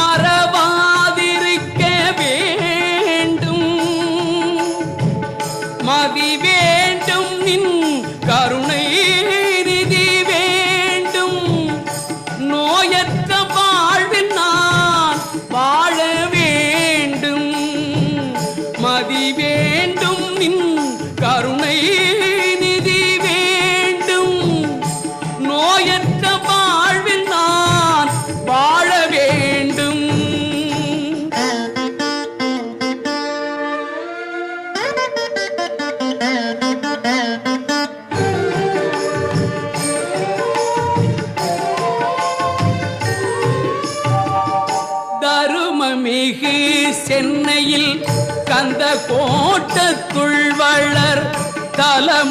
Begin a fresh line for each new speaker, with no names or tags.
மறவாதிருக்க வேண்டும். மதி வேண்டும் நின் கருணை நிதி வேண்டும். நோயற்ற வாழ்வில் நான் வாழ வேண்டும். மதி வேண்டும் நின் தருமமிகு சென்னையில் கந்த கோட்டத்துள் வளர் தலமோ